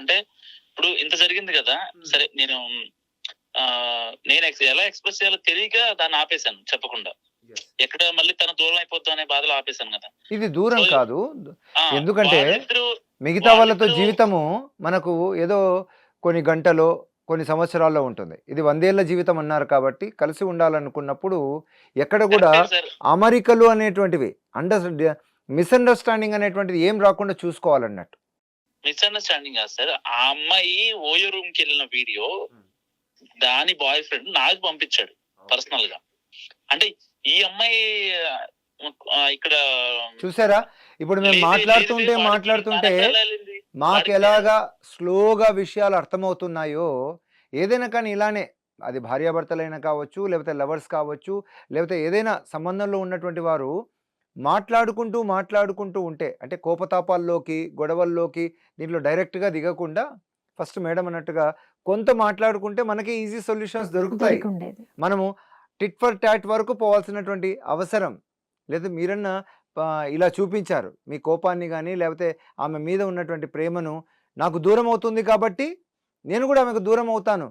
అంటే ఇప్పుడు ఇంత జరిగింది కదా సరే నేను నేను ఎలా ఎక్స్ప్రెస్ చేయాలో తెలియక దాన్ని ఆపేశాను చెప్పకుండా. ఎక్కడ మళ్ళీ తన దూరం అయిపోద్దాం అనే బాధలో ఆపేశాను కదా. ఇది దూరం కాదు. ఎందుకంటే మిగతా వాళ్ళతో జీవితము మనకు ఏదో కొన్ని గంటలో కొన్ని సంవత్సరాల్లో ఉంటుంది. ఇది వందేళ్ళ జీవితం అన్నారు కాబట్టి కలిసి ఉండాలనుకున్నప్పుడు ఎక్కడ కూడా. అమరికలు అనేటువంటివి అండర్ మిస్అండర్స్టాండింగ్ అనేటువంటిది ఏం రాకుండా చూసుకోవాలన్నట్టు. మిస్అండర్స్టాండింగ్ కాదు సార్. ఆ అమ్మాయి ఓయో రూమ్కి వెళ్ళిన వీడియో దాని బాయ్ ఫ్రెండ్ నాకు పంపించాడు పర్సనల్గా అంటే ఈ అమ్మాయి ఇక్కడ చూసారా? ఇప్పుడు మేము మాట్లాడుతుంటే మాట్లాడుతుంటే? మాకు ఎలాగా స్లోగా విషయాలు అర్థమవుతున్నాయో ఏదైనా కానీ ఇలానే అది భార్యాభర్తలైనా కావచ్చు లేకపోతే లవర్స్ కావచ్చు లేకపోతే ఏదైనా సంబంధంలో ఉన్నటువంటి వారు మాట్లాడుకుంటూ మాట్లాడుకుంటూ ఉంటే అంటే కోపతాపాల్లోకి గొడవల్లోకి దీంట్లో డైరెక్ట్గా దిగకుండా ఫస్ట్ మేడం అన్నట్టుగా కొంత మాట్లాడుకుంటే మనకి ఈజీ సొల్యూషన్స్ దొరుకుతాయి. మనము టిట్ ఫర్ టాట్ వరకు పోవాల్సినటువంటి అవసరం. లేదా మీరన్నా ఇలా చూపించారు. మీ కోపాన్ని కానీ లేకపోతే ఆమె మీద ఉన్నటువంటి ప్రేమను నాకు దూరం అవుతుంది కాబట్టి నేను కూడా ఆమెకు దూరం అవుతాను.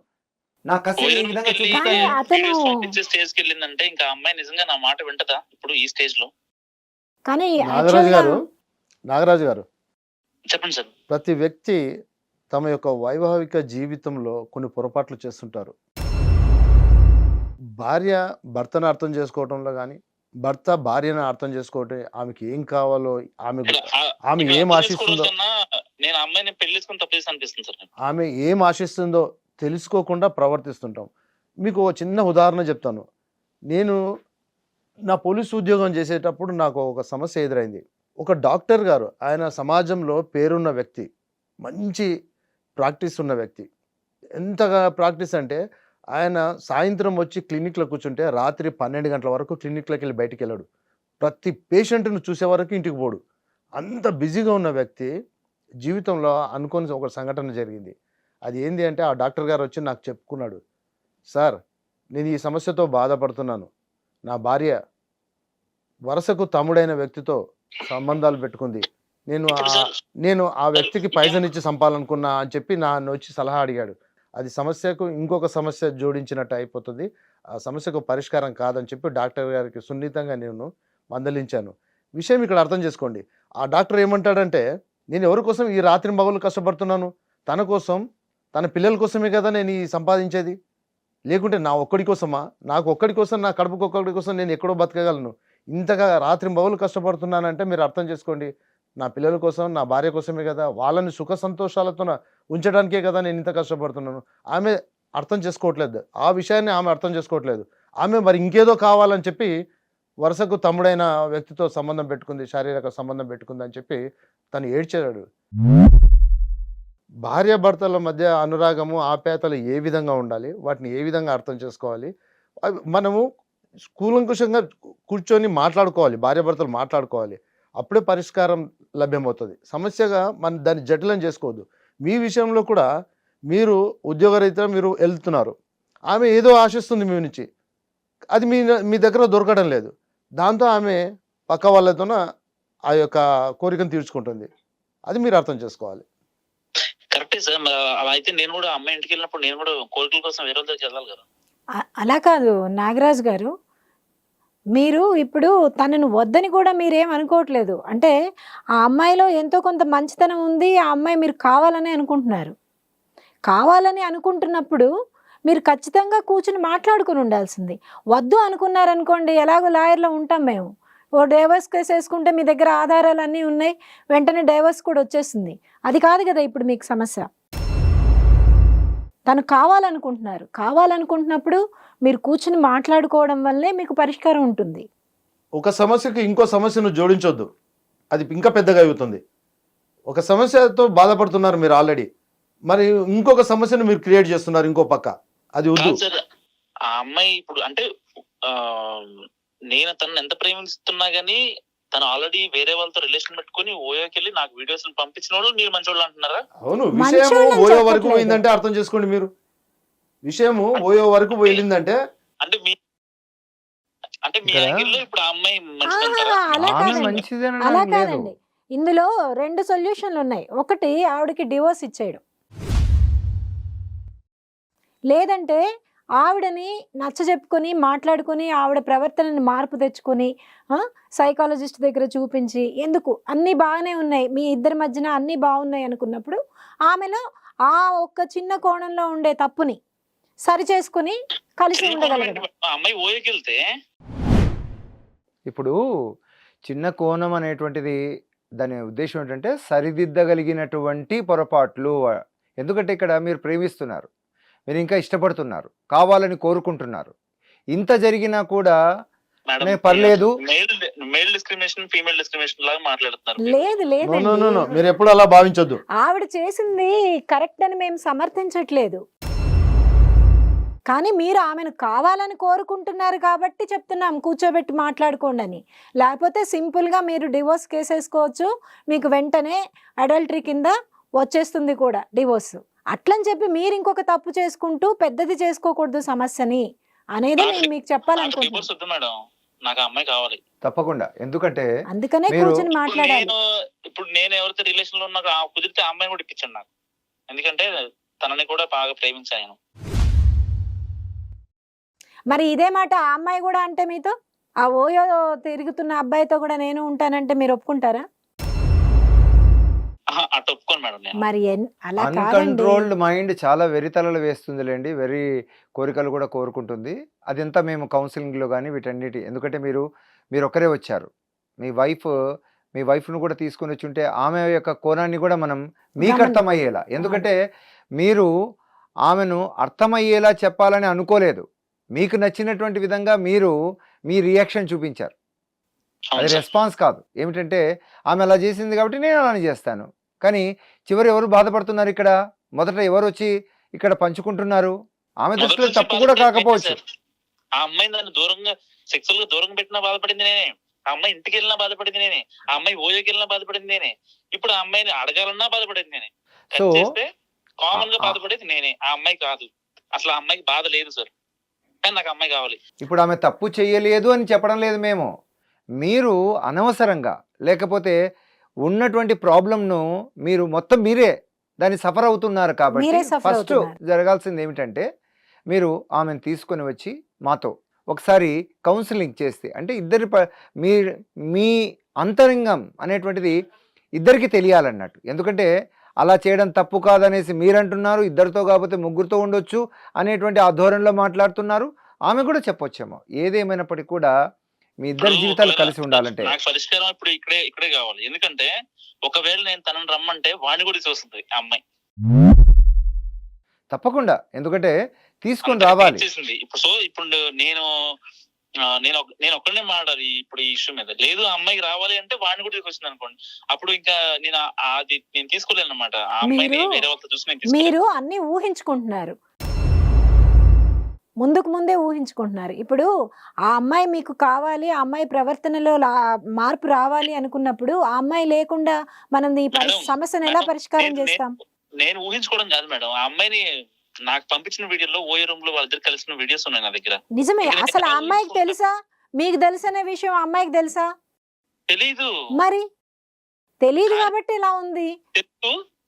నా కసి వెళ్ళిందంటే ఇంకా అమ్మాయి నిజంగా నా మాట వింటదా? ఇప్పుడు ఈ స్టేజ్లో కానీ నాగరాజు గారు నాగరాజు గారు. చెప్పండి సార్. ప్రతి వ్యక్తి తమ యొక్క వైవాహిక జీవితంలో కొన్ని పొరపాట్లు చేస్తుంటారు. భార్య భర్తను అర్థం చేసుకోవటంలో కానీ భర్త భార్యను అర్థం చేసుకోవటం ఆమెకి ఏం కావాలో ఆమె ఆమె ఏం ఆశిస్తుందో నేను అమ్మాయిని పెళ్ళి చేసుకుని తప్పేసి అనిపిస్తుంది సార్ నాకు. ఆమె ఏం ఆశిస్తుందో తెలుసుకోకుండా ప్రవర్తిస్తుంటాం. మీకు ఒక చిన్న ఉదాహరణ చెప్తాను. నేను నా పోలీసు ఉద్యోగం చేసేటప్పుడు నాకు ఒక సమస్య ఎదురైంది. ఒక డాక్టర్ గారు ఆయన సమాజంలో పేరున్న వ్యక్తి మంచి ప్రాక్టీస్ ఉన్న వ్యక్తి. ఎంతగా ప్రాక్టీస్ అంటే ఆయన సాయంత్రం వచ్చి క్లినిక్లో కూర్చుంటే రాత్రి పన్నెండు గంటల వరకు క్లినిక్లోకి వెళ్ళి బయటికి వెళ్ళాడు ప్రతి పేషెంట్ను చూసే వరకు ఇంటికి పోడు. అంత బిజీగా ఉన్న వ్యక్తి జీవితంలో అనుకోని ఒక సంఘటన జరిగింది. అది ఏంది అంటే ఆ డాక్టర్ గారు వచ్చి నాకు చెప్పుకున్నాడు సార్ నేను ఈ సమస్యతో బాధపడుతున్నాను. నా భార్య వరుసకు తమ్ముడైన వ్యక్తితో సంబంధాలు పెట్టుకుంది. నేను నేను ఆ వ్యక్తికి పైసలు ఇచ్చి చంపాలనుకున్నా అని చెప్పి నన్ను వచ్చి సలహా అడిగాడు. అది సమస్యకు ఇంకొక సమస్య జోడించినట్టు అయిపోతుంది. ఆ సమస్యకు పరిష్కారం కాదని చెప్పి డాక్టర్ గారికి సున్నితంగా నేను మందలించాను. విషయం ఇక్కడ అర్థం చేసుకోండి. ఆ డాక్టర్ ఏమంటాడంటే నేను ఎవరి కోసం ఈ రాత్రి మగలు కష్టపడుతున్నాను? తన కోసం తన పిల్లల కోసమే కదా నేను ఈ సంపాదించేది? లేకుంటే నా ఒక్కడి కోసమా? నాకు ఒక్కడి కోసం నా కడుపుకు ఒక్కడి కోసం నేను ఎక్కడో బతకగలను. ఇంతగా రాత్రి మగలు కష్టపడుతున్నానంటే మీరు అర్థం చేసుకోండి. నా పిల్లల కోసం నా భార్య కోసమే కదా. వాళ్ళని సుఖ సంతోషాలతో ఉంచడానికే కదా నేను ఇంత కష్టపడుతున్నాను. ఆమె అర్థం చేసుకోవట్లేదు. ఆ విషయాన్ని ఆమె అర్థం చేసుకోవట్లేదు. ఆమె మరి ఇంకేదో కావాలని చెప్పి వరుసకు తమ్ముడైన వ్యక్తితో సంబంధం పెట్టుకుంది శారీరక సంబంధం పెట్టుకుంది అని చెప్పి తను ఏడ్చాడు. భార్యాభర్తల మధ్య అనురాగము ఆప్యాయతలు ఏ విధంగా ఉండాలి? వాటిని ఏ విధంగా అర్థం చేసుకోవాలి? మనము కూలంకుషంగా కూర్చొని మాట్లాడుకోవాలి భార్యాభర్తలు మాట్లాడుకోవాలి. అప్పుడే పరిష్కారం లభ్యమవుతుంది. సమస్యగా మన దాన్ని జటిలం చేసుకోవద్దు. మీ విషయంలో కూడా మీరు ఉద్యోగరీత్యా మీరు వెళ్తున్నారు. ఆమె ఏదో ఆశిస్తుంది మీ నుంచి. అది మీ మీ దగ్గర దొరకడం లేదు. దాంతో ఆమె పక్క వాళ్ళతోన ఆ యొక్క కోరికను తీర్చుకుంటుంది. అది మీరు అర్థం చేసుకోవాలి. ఓకే సార్ అయితే నేను కూడా అమ్మాయి ఇంటికి వెళ్ళినప్పుడు నేను కూడా కోరికల కోసం వేరే దగ్గరికి వెళ్ళాలి కదా. అలా కాదు నాగరాజు గారు. మీరు ఇప్పుడు తనను వద్దని కూడా మీరేం అనుకోవట్లేదు. అంటే ఆ అమ్మాయిలో ఎంతో కొంత మంచితనం ఉంది ఆ అమ్మాయి మీరు కావాలని అనుకుంటున్నారు. కావాలని అనుకుంటున్నప్పుడు మీరు ఖచ్చితంగా కూర్చుని మాట్లాడుకుని ఉండాల్సింది. వద్దు అనుకున్నారనుకోండి ఎలాగో లాయర్లో ఉంటాం మేము. ఓ డైవర్స్ కేసు వేసుకుంటే మీ దగ్గర ఆధారాలు అన్నీ ఉన్నాయి వెంటనే డైవర్స్ కూడా వచ్చేస్తుంది అది కాదు కదా ఇప్పుడు మీకు సమస్య. తను కావాలనుకుంటున్నారు. కావాలనుకుంటున్నప్పుడు మీరు కూర్చుని మాట్లాడుకోవడం వల్లే మీకు పరిష్కారం ఉంటుంది. ఒక సమస్యకు ఇంకో సమస్యను జోడించొద్దు. అది ఇంకా పెద్దగా అవుతుంది. ఒక సమస్యతో బాధపడుతున్నారు మీరు ఆల్రెడీ. మరి ఇంకొక సమస్యను మీరు క్రియేట్ చేస్తున్నారు ఇంకో పక్క. అది వద్దు. ఆ అమ్మాయి ఇప్పుడు అంటే ఆ నేను తనని ఎంత ప్రేమిస్తున్నా గానీ తను ఆల్రెడీ వేరే వాళ్ళతో రిలేషన్ పెట్టుకుని ఓయోకి వెళ్ళి నాకు వీడియోస్ పంపించినోడు మీరు మంచోళ్ళు అంటున్నారా? అవును విషయము ఓయో వరకు. పోయిందంటే అర్థం చేసుకోండి మీరు. విషయము ఓయో వరకు పోయిందంటే అంటే మీ అంటే మీ ఇక్కడ- యాంగిల్లో ఇప్పుడు ఆ అమ్మాయి అలా కాదండి. ఇందులో రెండు సొల్యూషన్లు ఉన్నాయి. ఒకటి ఆవిడకి డివోర్స్ ఇచ్చేయడం. లేదంటే ఆవిడని నచ్చ చెప్పుకొని మాట్లాడుకొని ఆవిడ ప్రవర్తనని మార్పు తెచ్చుకొని సైకాలజిస్ట్ దగ్గర చూపించి ఎందుకు? అన్నీ బాగానే ఉన్నాయి. మీ ఇద్దరి మధ్యన అన్నీ బాగున్నాయి అనుకున్నప్పుడు ఆమెలో ఆ ఒక్క చిన్న కోణంలో ఉండే తప్పుని సరి చేసుకుని కలిసి ఉండగలగడం వెళ్తే ఇప్పుడు చిన్న కోణం అనేటువంటిది దాని ఉద్దేశం ఏంటంటే సరిదిద్దగలిగినటువంటి పొరపాట్లు. ఎందుకంటే ఇక్కడ మీరు ప్రేమిస్తున్నారు. మీరు ఇంకా ఇష్టపడుతున్నారు కావాలని కోరుకుంటున్నారు. ఇంత జరిగినా కూడా పర్లేదు. Male male discrimination female discrimination లాగా మాట్లాడుతున్నారు మీరు. లేదు నో నో నో నో లేదండి మీరు ఎప్పుడు అలా భావించొద్దు. ఆవిడ చేసింది కరెక్ట్ అని మేము సమర్థించట్లేదు. కానీ మీరు ఆమెను కావాలని కోరుకుంటున్నారు కాబట్టి చెప్తున్నాం కూర్చోబెట్టి మాట్లాడుకోండి అని. లేకపోతే సింపుల్గా మీరు డివోర్స్ కేసు వేసుకోవచ్చు మీకు వెంటనే అడల్టరీ కింద వచ్చేస్తుంది కూడా డివోర్స్. అట్లని చెప్పి మీరు ఇంకొక తప్పు చేసుకుంటూ పెద్దది చేసుకోకూడదు సమస్యని అనేది నేను మీకు నాకు చెప్పాలనుకుంటున్నాను నాకు అమ్మాయి కావాలి. తప్పకుండా. ఎందుకంటే అందుకనే కూర్చొని మాట్లాడాలి. నేను ఇప్పుడు నేను ఎవరితో రిలేషన్లో ఉన్నాక ఆ కుదిరితే ఆ అమ్మాయిని కూడా ఇప్పించండి నాకు. ఎందుకంటే తనని కూడా బాగా ప్రేమించాను. నేను మరి ఇదే మాట ఆ అమ్మాయి కూడా అంటే మీతో? ఆ ఓయో తిరుగుతున్న అబ్బాయితో కూడా నేను ఉంటానంటే మీరు ఒప్పుకుంటారా? ఆహా, అటు ఒప్పుకోను మేడం నేను. మరి ఎన్- అలా కాదండి. అన్కంట్రోల్డ్ మైండ్ చాలా వెరితలలు వేస్తుందిలేండి వెరీ కోరికలు కూడా కోరుకుంటుంది. అదంతా మేము కౌన్సిలింగ్లో కానీ వీటన్నిటి ఎందుకంటే మీరు మీరు ఒక్కరే వచ్చారు. మీ వైఫ్ మీ వైఫ్ను కూడా తీసుకొని వచ్చి ఉంటే ఆమె యొక్క కోణాన్ని కూడా మనం మీకు గమని- అర్థమయ్యేలా ఎందుకంటే మీరు ఆమెను అర్థమయ్యేలా చెప్పాలని అనుకోలేదు. మీకు నచ్చినటువంటి విధంగా మీరు మీ రియాక్షన్ చూపించారు. అవును అది సార్. రెస్పాన్స్ కాదు. ఏమిటంటే ఆమె అలా చేసింది కాబట్టి నేను అలానే చేస్తాను. కానీ చివరి ఎవరు బాధపడుతున్నారు ఇక్కడ? మొదట ఎవరు వచ్చి ఇక్కడ పంచుకుంటున్నారు? ఆమె దృష్టిలో తప్పు కూడా కాకపోవచ్చు. ఆ అమ్మాయి నన్ను దూరంగా సెక్సువల్గా దూరంగా పెట్టినా బాధపడింది నేనే. ఆ అమ్మాయి ఇంటికి వెళ్ళినా బాధపడింది నేనే. ఆ అమ్మాయి ఓయోకి వెళ్ళినా బాధపడింది నేనే. ఇప్పుడు ఆ అమ్మాయిని అడగాలన్నా బాధపడింది నేనే. చేస్తే కామన్గా బాధపడేది నేనే. ఆ అమ్మాయి కాదు. అసలు ఆ అమ్మాయికి బాధ లేదు సార్. కానీ నాకు అమ్మాయి కావాలి. ఇప్పుడు ఆమె తప్పు చేయలేదు అని చెప్పడం లేదు మేము. మీరు అనవసరంగా లేకపోతే ఉన్నటువంటి ప్రాబ్లంను మీరు మొత్తం మీరే దాన్ని సఫర్ అవుతున్నారు కాబట్టి ఫస్ట్. జరగాల్సింది ఏమిటంటే మీరు ఆమెను తీసుకొని వచ్చి మాతో ఒకసారి కౌన్సిలింగ్ చేస్తే అంటే ఇద్దరి మీ మీ అంతరంగం అనేటువంటిది ఇద్దరికి తెలియాలన్నట్టు ఎందుకంటే అలా చేయడం తప్పు కాదనేసి మీరంటున్నారు ఇద్దరితో కాకపోతే ముగ్గురితో ఉండొచ్చు అనేటువంటి ఆ ధోరణిలో మాట్లాడుతున్నారు ఆమె కూడా చెప్పొచ్చేమో ఏదేమైనప్పటికీ కూడా మీ ఇద్దరి జీవితాలు కలిసి ఉండాలంటే. నాకు పరిష్కారం ఇప్పుడు ఇక్కడే ఇక్కడే కావాలి. ఎందుకంటే ఒకవేళ నేను తనని రమ్మంటే వాడిని కూడా చూస్తుంది ఆ అమ్మాయి. తప్పకుండా. ఎందుకంటే తీసుకొని రావాలి. ఇప్పుడు సో ఇప్పుడు నేను నేను నేను ఒక్కడనే మాట్లాడాలి ఇప్పుడు ఈ ఇష్యూ మీద. లేదు ఆ అమ్మాయికి రావాలి అంటే వాడిని కూడా తీసుకొచ్చింది అనుకోండి. అప్పుడు ఇంకా నేను అది నేను తీసుకోలేను అనమాట ఆ అమ్మాయిని వేరే వాళ్ళతో చూసి నేను. మీరు అన్ని ఊహించుకుంటున్నారు. ముందుకు ముందే ఊహించుకుంటున్నారు. ఇప్పుడు ఆ అమ్మాయి మీకు కావాలి ఆ అమ్మాయి ప్రవర్తనలో మార్పు రావాలి అనుకున్నప్పుడు ఆ అమ్మాయి లేకుండా మనం ఈ సమస్యను ఎలా పరిష్కారం చేస్తాం? నేను ఊహించుకోవడం కాదు మేడం. ఆ అమ్మాయిని నాకు పంపించిన వీడియోలో ఓయే రూమ్లో వాళ్ళిద్దరు కలిసిన వీడియోస్ ఉన్నాయి నా దగ్గర. నిజమే. అసలు ఆ అమ్మాయికి? తెలుసా? మీకు తెలుసనే విషయం ఆ అమ్మాయికి తెలుసా? తెలీదు. మరి? తెలియదు కాబట్టి ఇలా ఉంది?